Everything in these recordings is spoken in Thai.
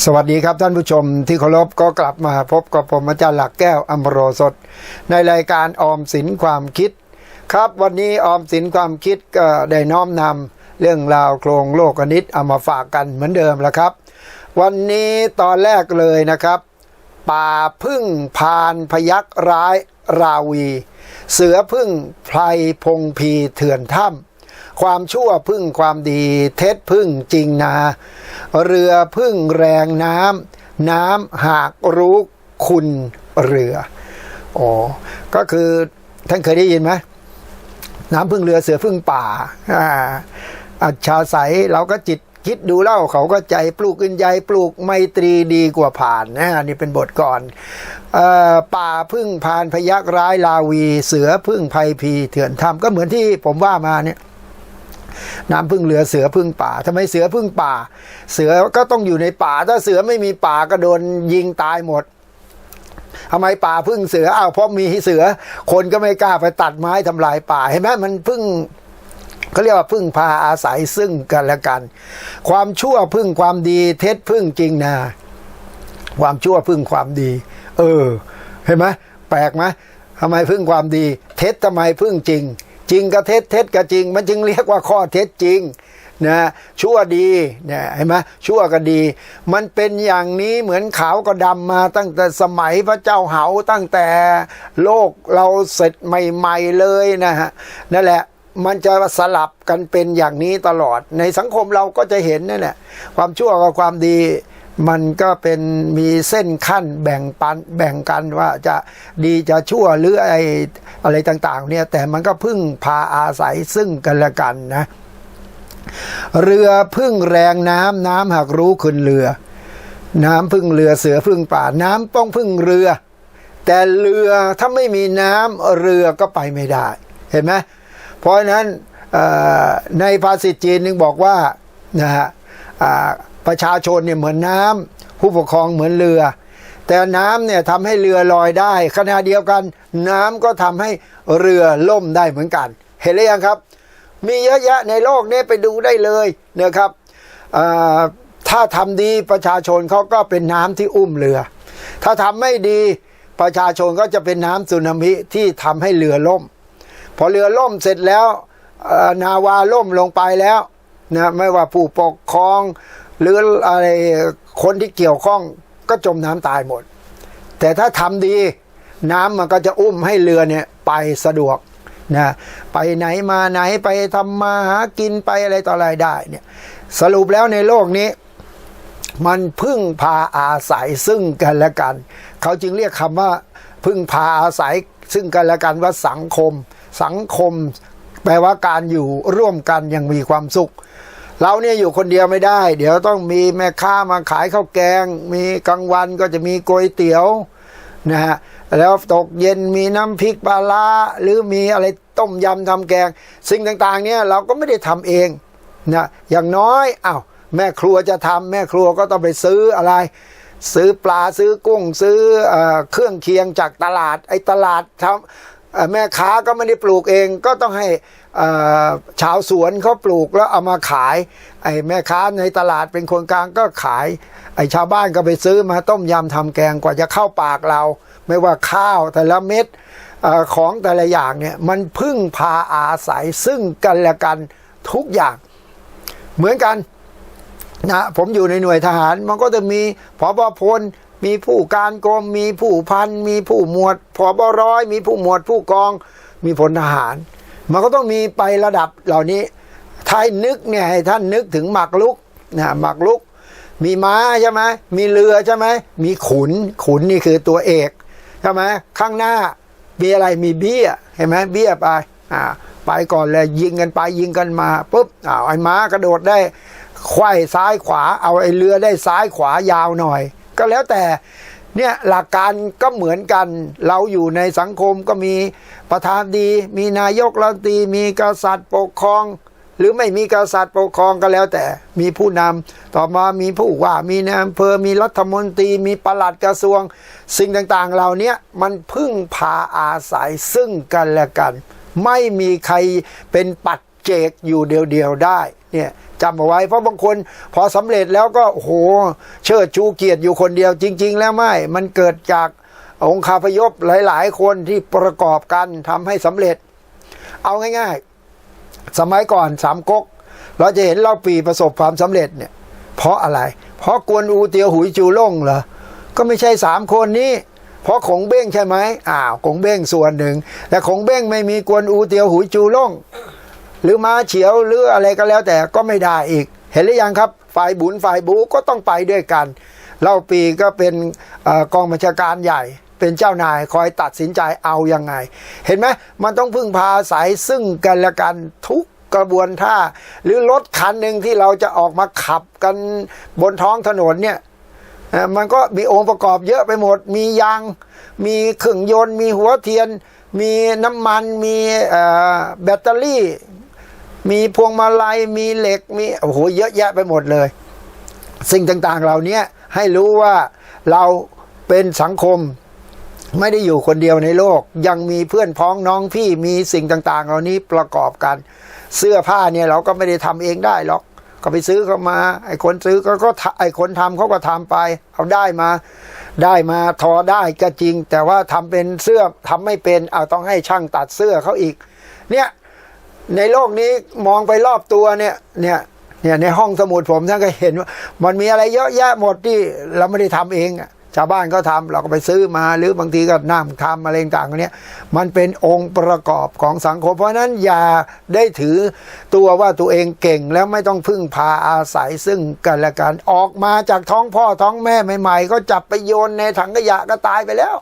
สวัสดีครับท่านผู้ชมที่เคารพก็กลับมาพบกับผมอาจารย์หลักแก้วอัมโรสดในรายการออมสินความคิด ครับวันนี้ออมสินความคิดก็ได้น้อมนำเรื่องราวโครงโลกอนิตเอามาฝากกันเหมือนเดิมแล้วครับ วันนี้ตอนแรกเลยนะครับ ป่าพึ่งพานพยักร้ายราวี เสือพึ่งไพรพงพีเถื่อนถ้ำ ความชั่วพึ่งความดี เท็จพึ่งจริงนา เรือพึ่งแรงน้ำน้ำหากรู้คุณเรืออ๋อก็คือท่านเคยได้ยินไหมน้ำพึ่งเรือเสือพึ่งป่าอ่าอัจฉาใสเราก็จิตคิดดูเล่าเขาก็ใจปลูกอินใยปลูกไมตรีดีกว่าผ่านนะนี่เป็นบทก่อนอป่าพึ่งพานพยักร้ายลาวี เสือพึ่งภัยพีเถื่อนถ้ำก็เหมือนที่ผมว่ามาเนี่ย น้ำพึ่งเรือเสือพึ่งป่าทำไมเสือพึ่งป่า เสือก็ต้องอยู่ในป่า ถ้าเสือไม่มีป่าก็โดนยิงตายหมดทำไมป่าพึ่งเสืออ้าวเพราะมีเสือ คนก็ไม่กล้าไปตัดไม้ทำลายป่าเห็นไหมมันพึ่งเขาเรียกว่าพึ่งพาอาศัยซึ่งกันและกัน ความชั่วพึ่งความดี เท็จพึ่งจริงนะความชั่วพึ่งความดี เออ เห็นไหมแปลกไหมทำไมพึ่งความดี เท็จทำไมพึ่งจริง จริงก็เท็จเท็จก็จริง มันจึงเรียกว่าข้อเท็จจริงนะชั่วดีเนี่ยเห็นไหมชั่วก็ดี มันเป็นอย่างนี้เหมือนขาวก็ดำมาตั้งแต่สมัยพระเจ้าเหาตั้งแต่โลกเราเสร็จใหม่ ๆเลยนะฮะนั่นแหละมันจะสลับกันเป็นอย่างนี้ตลอด ในสังคมเราก็จะเห็นนั่นแหละความชั่วกับความดี มันก็เป็นมีเส้นขั้นแบ่งปันแบ่งกันว่าจะดีจะชั่วหรืออะไรอะไรต่างๆเนี่ยแต่มันก็พึ่งพาอาศัยซึ่งกันและกันนะเรือพึ่งแรงน้ำน้ำหากรู้ขึ้นเรือ น้ำพึ่งเรือเสือพึ่งป่าน้ำต้องพึ่งเรือ แต่เรือถ้าไม่มีน้ำเรือก็ไปไม่ได้ เห็นไหมเพราะนั้นในภาษิตจีนนึงบอกว่านะฮะ ประชาชนเนี่ยเหมือนน้ำผู้ปกครองเหมือนเรือ แต่น้ำเนี่ยทำให้เรือลอยได้ขณะเดียวกัน น้ำก็ทำให้เรือล่มได้เหมือนกัน เห็นหรือยังครับ มีเยอะแยะในโลกนี้ไปดูได้เลยนะครับถ้าทำดีประชาชนเขาก็เป็นน้ำที่อุ้มเรือ ถ้าทำไม่ดีประชาชนก็จะเป็นน้ำสึนามิที่ทำให้เรือล่ม พอเรือล่มเสร็จแล้วนาวาล่มลงไปแล้วนะไม่ว่าผู้ปกครอง หรืออะไรคนที่เกี่ยวข้องก็จมน้ำตายหมด แต่ถ้าทำดีน้ำมันก็จะอุ้มให้เรือเนี่ยไปสะดวกนะไปไหนมาไหนไปทำมาหากินไปอะไรต่ออะไรได้เนี่ยสรุปแล้วในโลกนี้ มันพึ่งพาอาศัยซึ่งกันและกัน เขาจึงเรียกคำว่าพึ่งพาอาศัยซึ่งกันและกันว่าสังคม สังคม แปลว่าการอยู่ร่วมกันอยังมีความสุข เราเนี่ยอยู่คนเดียวไม่ได้ เดี๋ยวต้องมีแม่ค้ามาขายข้าวแกง มีกลางวันก็จะมีก๋วยเตี๋ยวนะฮะแล้วตกเย็นมีน้ำพริกปลาร้าหรือมีอะไรต้มยำทำแกง สิ่งต่างๆ เนี่ยเราก็ไม่ได้ทำเองนะอย่างน้อยอ้าวแม่ครัวจะทำแม่ครัวก็ต้องไปซื้ออะไร ซื้อปลาซื้อกุ้ง ซื้อเอเครื่องเคียงจากตลาดไอ้ตลาดทำ แม่ค้าก็ไม่ได้ปลูกเองก็ต้องให้ชาวสวนเขาปลูกแล้วเอามาขาย ไอ้แม่ค้าในตลาดเป็นคนกลางก็ขาย ไอ้ชาวบ้านก็ไปซื้อมาต้มยำทำแกงกว่าจะเข้าปากเรา ไม่ว่าข้าวแต่ละเม็ดอของแต่ละอย่างเนี่ยมันพึ่งพาอาศัยซึ่งกันและกันทุกอย่าง เหมือนกันนะผมอยู่ในหน่วยทหารมันก็จะมีผบพล มีผู้การกรม มีผู้พัน มีผู้หมวดผบร้อย มีผู้หมวดผู้กอง มีพลทหาร มันก็ต้องมีไประดับเหล่านี้ถ้าให้นึกเนี่ยให้ท่านนึกถึงหมากลุกนะหมากลุก มีม้าใช่ไหมมีเรือใช่ไหมมีขุนขุนนี่คือตัวเอกใช่ไหมข้างหน้ามีอะไรมีเบี้ยเห็นไหมเบี้ยไปอ่าไปก่อนเลยยิงกันไปยิงกันมาปุ๊บอ้าวไอ้ม้ากระโดดได้ไขว้ซ้ายขวา เอาไอ้เรือได้ซ้ายขวายาวหน่อย ก็แล้วแต่เนี่ยหลักการก็เหมือนกัน เราอยู่ในสังคมก็มีประธานดี มีนายกรัฐมนตรีมีกษัตริย์ปกครอง หรือไม่มีกษัตริย์ปกครองก็แล้วแต่ มีผู้นำต่อมามีผู้ว่ามีนายอำเภอมีรัฐมนตรี มีปลัดกระทรวง สิ่งต่างๆ เหล่านี้มันพึ่งพาอาศัยซึ่งกันและกัน ไม่มีใครเป็นปัจเจกอยู่เดียวๆได้เนี่ย จำเอาไว้ เพราะบางคนพอสำเร็จแล้วก็โหเชิดชูเกียรติอยู่คนเดียวจริง ๆ แล้วไม่มันเกิดจากองค์คาพยพหลาย ๆ คนที่ประกอบกันทำให้สำเร็จ เอาง่าย ๆ สมัยก่อนสามก๊กเราจะเห็นเล่าปีประสบความสำเร็จเนี่ย เพราะอะไร เพราะกวนอูเตียวหุยจูล่งเหรอก็ไม่ใช่สามคนนี้เพราะขงเบ้งใช่ไหมอ้าวขงเบ้งส่วนหนึ่ง แต่ขงเบ้งไม่มีกวนอูเตียวหุยจูล่ง หรือมาเฉียวหรืออะไรก็แล้วแต่ก็ไม่ได้อีก เห็นหรือยังครับ ฝ่ายบุญฝ่ายบูก็ต้องไปด้วยกันเล่าปีก็เป็นอกองบัญชาการใหญ่ เป็นเจ้านายคอยตัดสินใจเอายังไง เห็นไหมมันต้องพึ่งพาอาศัยซึ่งกันและกันทุกกระบวนท่า หรือรถคันหนึ่งที่เราจะออกมาขับกันบนท้องถนนเนี่ยมันก็มีองค์ประกอบเยอะไปหมด มียาง มีเครื่องยนต์ มีหัวเทียน มีน้ำมัน มีแบตเตอรี่ มีพวงมาลัยมีเหล็กมีโอ้โหเยอะแยะไปหมดเลย สิ่งต่างๆเหล่านี้ให้รู้ว่าเราเป็นสังคมไม่ได้อยู่คนเดียวในโลก ยังมีเพื่อนพ้องน้องพี่มีสิ่งต่างๆ เหล่านี้ประกอบกัน เสื้อผ้าเนี่ยเราก็ไม่ได้ทำเองได้หรอก ก็ไปซื้อเข้ามา ไอ้คนซื้อก็ก็ไอ้คนทำเขาก็ทำไป เอาได้มา ได้มาทอได้ก็จริง แต่ว่าทำเป็นเสื้อทำไม่เป็นเอาต้องให้ช่างตัดเสื้อเขาอีก เนี่ย ในโลกนี้มองไปรอบตัวเนี่ยเนี่ยเนี่ยในห้องสมุดผมท่านก็เห็นว่ามันมีอะไรเยอะแยะหมดที่เราไม่ได้ทำเองอะชาวบ้านก็ทำเราก็ไปซื้อมาหรือบางทีก็นั่งทำอะไรต่างๆเนี่ยมันเป็นองค์ประกอบของสังคม เพราะนั้นอย่าได้ถือตัวว่าตัวเองเก่งแล้วไม่ต้องพึ่งพาอาศัยซึ่งกันและกันออกมาจากท้องพ่อท้องแม่ใหม่ ๆ ก็จับไปโยนในถังขยะก็ตายไปแล้ว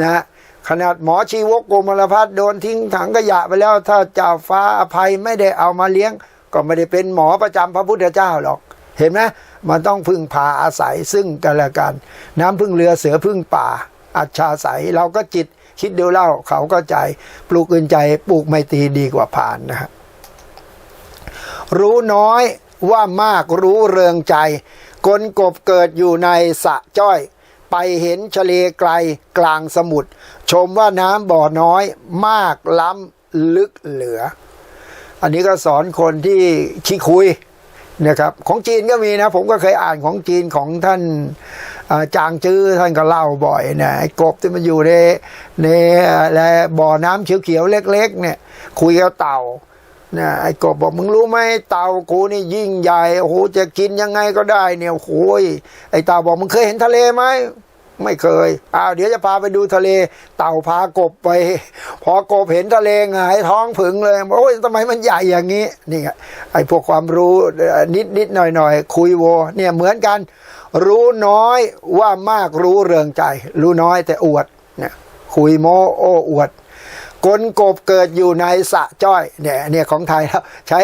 นะ ขนาดหมอชีวกโกมลพัฒน์โดนทิ้งถังขยะไปแล้วถ้าเจ้าฟ้าอภัยไม่ได้เอามาเลี้ยง ก็ไม่ได้เป็นหมอประจำพระพุทธเจ้าหรอก เห็นไหมมันต้องพึ่งพาอาศัยซึ่งกันและกัน น้ำพึ่งเรือเสือพึ่งป่า อัจฉาศัยเราก็จิตคิดดูเล่าเขาก็ใจปลูกอื่นใจปลูกไม่ตรีดีกว่าผ่านนะฮะรู้น้อยว่ามากรู้เรืองใจ กลกบเกิดอยู่ในสะจ้อย ไปเห็นทะเลไกลกลางสมุทรชมว่าน้ำบ่อน้อยมากล้ำลึกเหลือ อันนี้ก็สอนคนที่ขี้คุยนะครับของจีนก็มีนะ ผมก็เคยอ่านของจีนของท่านาจางจื้อท่านก็เล่าบ่อยนะไอ้กบที่มันอยู่ในในบ่อน้ำเขียวๆเล็ก ๆ เนี่ย คุยกับเต่า นะไอ้กบบอกมึงรู้ไหมเต่ากูนี่ยิ่งใหญ่โอ้โหจะกินยังไงก็ได้เนี่ยโอ้ยไอ้เต่าบอกมึงเคยเห็นทะเลไหมไม่เคยอ้าวเดี๋ยวจะพาไปดูทะเล เต่าพากบไป พอกบเห็นทะเลหงายท้องผึ่งเลยโอ้ยทำไมมันใหญ่อย่างนี้นี่ไงไอ้พวกความรู้นิดนิดหน่อยหน่อยคุยโว เนี่ยเหมือนกัน รู้น้อยว่ามากรู้เริงใจ รู้น้อยแต่อวดเนี่ยคุยโมโอ้อวด กลกบเกิดอยู่ในสะจ้อยเนี่ยเนี่ยของไทยแล้วใช้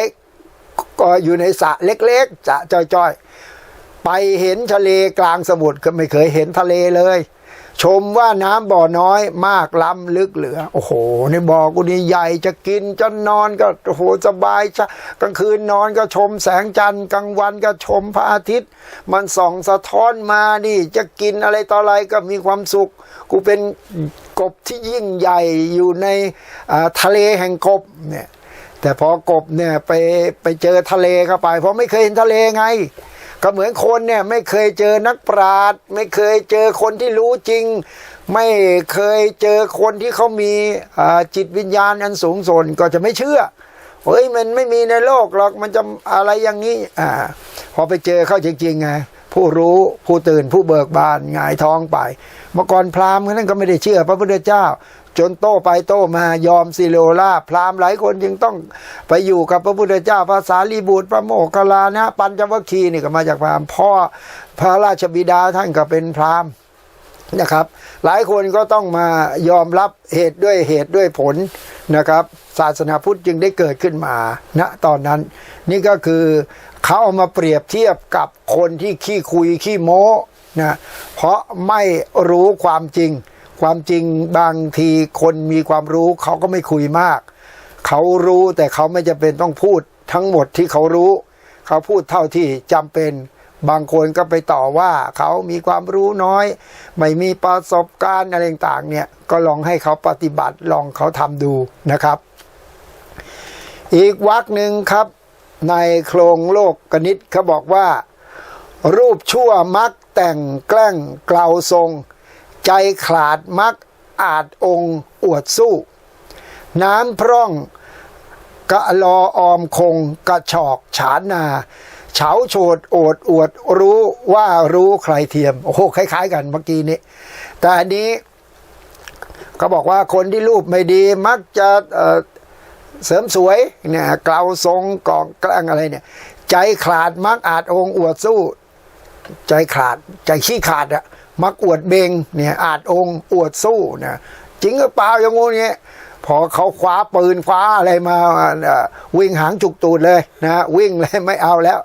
ก็อยู่ในสะเล็กๆสะจ้อยๆ ไปเห็นทะเลกลางสมุทรก็ไม่เคยเห็นทะเลเลย ชมว่าน้ำบ่อน้อยมากล้ำลึกเหลือ โอ้โห ในบ่อกูนี่ใหญ่จะกินจะนอนก็โอ้โหสบายชะกลางคืนนอนก็ชมแสงจันทร์กลางวันก็ชมพระอาทิตย์ มันส่องสะท้อนมานี่ จะกินอะไรต่ออะไรก็มีความสุข กูเป็น กบที่ยิ่งใหญ่อยู่ในทะเลแห่งกบเนี่ยแต่พอกบเนี่ยไปไปเจอทะเลเข้าไป เพราะไม่เคยเห็นทะเลไง ก็เหมือนคนเนี่ยไม่เคยเจอนักปราชญ์ไม่เคยเจอคนที่รู้จริง ไม่เคยเจอคนที่เขามีจิตวิญญาณอันสูงส่งก็จะไม่เชื่อเฮ้ยมันไม่มีในโลกหรอกมันจะอะไรอย่างนี้อ่าพอไปเจอเข้าจริงๆไง ผู้รู้ผู้ตื่นผู้เบิกบานงายท้องไปเมื่อก่อนพราหมณ์นั้นก็ไม่ได้เชื่อ พระพุทธเจ้า จนโต้ไปโต้มายอมสิโลลาพราหมณ์หลายคนจึงต้องไปอยู่กับพระพุทธเจ้าภาษาลีบุตรพระโมคคัลลานะ ปัญจวัคคีนี่ก็มาจากพราหมณ์พ่อพระราชบิดาท่านก็เป็นพราหมณ์นะครับ หลายคนก็ต้องมายอมรับเหตุด้วยเหตุด้วยผลนะครับ ศาสนาพุทธจึงได้เกิดขึ้นมาณตอนนั้น นี่ก็คือเขาเอามาเปรียบเทียบกับคนที่ขี้คุยขี้โม้นะเพราะไม่รู้ความจริง ความจริงบางทีคนมีความรู้เขาก็ไม่คุยมาก เขารู้แต่เขาไม่จำเป็นต้องพูดทั้งหมดที่เขารู้ เขาพูดเท่าที่จำเป็นบางคนก็ไปต่อว่าเขามีความรู้น้อย ไม่มีประสบการณ์อะไรต่างเนี่ย ก็ลองให้เขาปฏิบัติลองเขาทำดูนะครับ อีกวักหนึ่งครับ ในโครงโลกกนิตเขาบอกว่า รูปชั่วมักแต่งแกล้งกล่าทรง ใจขาดมักอาจองค์อวดสู้ น้ำพร่องกะลออมคงกระชอกฉานนาเฉาโฉดโอดอวดรู้ว่ารู้ใครเทียม โอ้โหคล้าย ๆ กันเมื่อกี้นี้ แต่อันนี้ก็บอกว่าคนที่รูปไม่ดีมักจะ เสริมสวยเนี่ยเกลาทรงกองแกล้งอะไรเนี่ย ใจขาดมักอาจองอวดสู้ ใจขาดใจขี้ขาดอะมักอวดเบงเนี่ยอาจองอวดสู้นะจริงหรือเปล่าอย่างงูเนี้ยพอเขาคว้าปืนคว้าอะไรมาวิ่งหางจุกตูดเลยนะวิ่งเลยไม่เอาแล้ว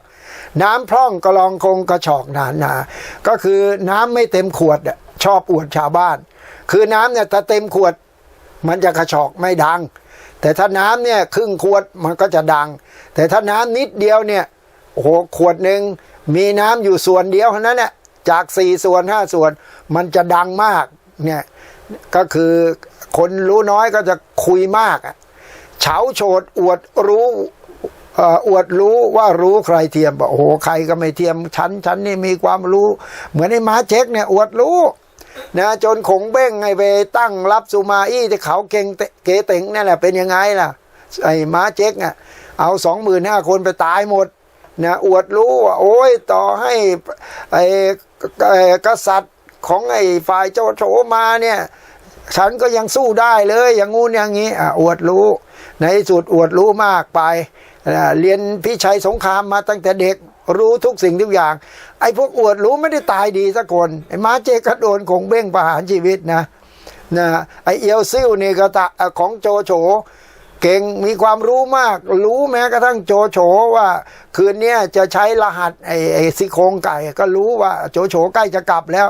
น้ำพร่องกระลองคงกระชอกหนาหนาก็คือน้ำไม่เต็มขวดชอบอวดชาวบ้าน คือน้ำเนี่ยถ้าเต็มขวดมันจะกระชอกไม่ดัง แต่ถ้าน้ำเนี่ยครึ่งขวดมันก็จะดัง แต่ถ้าน้ำนิดเดียวเนี่ยโอ้โหขวดหนึ่งมีน้ำอยู่ส่วนเดียวเท่านั้นเนี่ยจากสี่ส่วนห้าส่วน มันจะดังมากเนี่ยก็คือคนรู้น้อยก็จะคุยมากเฉาโฉดอวดรู้อวดรู้ว่ารู้ใครเทียมบอกโอ้โหใครก็ไม่เทียมฉันฉันนี่มีความรู้ เหมือนไอ้ม้าเจ๊กเนี่ยอวดรู้ นะจนขงเบ้งไงไปตั้งรับสุมาอี้ที่เขาเก่งเกเต็งนั่นแหละเป็นยังไงล่ะไอ้ม้าเจ๊กอะเอาสองหมื่นห้าคนไปตายหมดนะอวดรู้ว่าโอ้ยต่อให้ไอ้กษัตริย์ของไอ้ฝ่ายเจ้าโฉมาเนี่ยฉันก็ยังสู้ได้เลยอย่างงู้นอย่างนี้อะอวดรู้ ในสุดอวดรู้มากไปอะเรียนพิชัยสงครามมาตั้งแต่เด็ก รู้ทุกสิ่งทุกอย่าง ไอ้พวกอวดรู้ไม่ได้ตายดีสักคนไอ้มาเจกก็โดนคงเบ้งประหารชีวิตนะนะไอเอียวซิ่วนี่ก็ตะของโจโฉเก่งมีความรู้มาก รู้แม้กระทั่งโจโฉว่า คืนเนี้ยจะใช้รหัสไอ้ไอ้ซี่โครงไก่ก็รู้ว่าโจโฉใกล้จะกลับแล้ว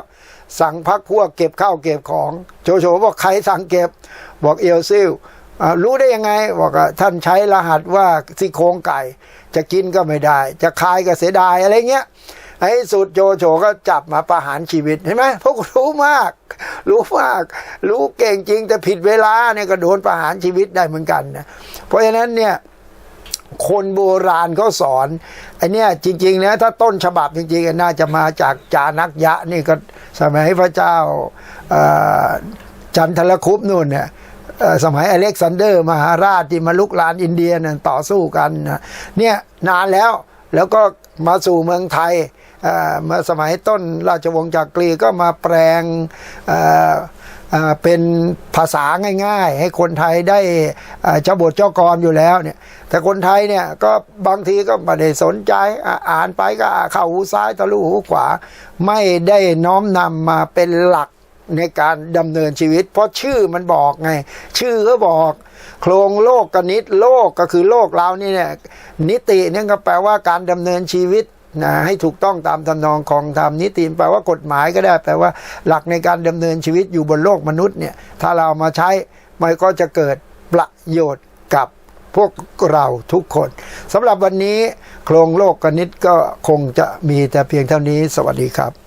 สั่งพักพวกเก็บข้าวเก็บของ โจโฉบอกใครสั่งเก็บ บอกเอียวซิ่วรู้ได้ยังไง บอกท่านใช้รหัสว่าซี่โครงไก่ จะกินก็ไม่ได้ จะคายก็เสียดายอะไรเงี้ยไอ้สุดโจโฉก็จับมาประหารชีวิตเห็นไหมพวกรู้มาก รู้มาก รู้เก่งจริง แต่ผิดเวลาเนี่ยก็โดนประหารชีวิตได้เหมือนกันนะเพราะฉะนั้นเนี่ยคนโบราณเขาสอนไอเนี้ยจริงๆนะถ้าต้นฉบับจริงๆน่าจะมาจากจานักยะนี่ก็สมัยพระเจ้าจันทรคุปนู่นเนี่ย สมัยอเล็กซานเดอร์ มหาราชที่มาลุกลานอินเดียเนั่นต่อสู้กันเนี่ยนานแล้วแล้วก็มาสู่เมืองไทยมื่อสมัยต้นราชวงศ์จักรีก็มาแปลงเป็นภาษาง่าย ๆ ให้คนไทยได้เจ้าบทเจ้ากรอยู่แล้วเนี่ยแต่คนไทยเนี่ยก็บางทีก็ไม่ได้สนใจอ่านไปก็เข้าหูซ้ายทะลุหูขวา ไม่ได้น้อมนำมาเป็นหลัก ในการดำเนินชีวิต เพราะชื่อมันบอกไง ชื่อก็บอก โครงโลกกนิตโลกก็คือโลกเรานี่เนี่ยนิติเนี่ยก็แปลว่าการดำเนินชีวิตนะให้ถูกต้องตามทำนองของธรรมนิติแปลว่ากฎหมายก็ได้แปลว่า หลักในการดำเนินชีวิตอยู่บนโลกมนุษย์เนี่ยถ้าเราเอามาใช้มันก็จะเกิดประโยชน์กับพวกเราทุกคน สำหรับวันนี้โครงโลกกนิตก็คงจะมีแต่เพียงเท่านี้สวัสดีครับ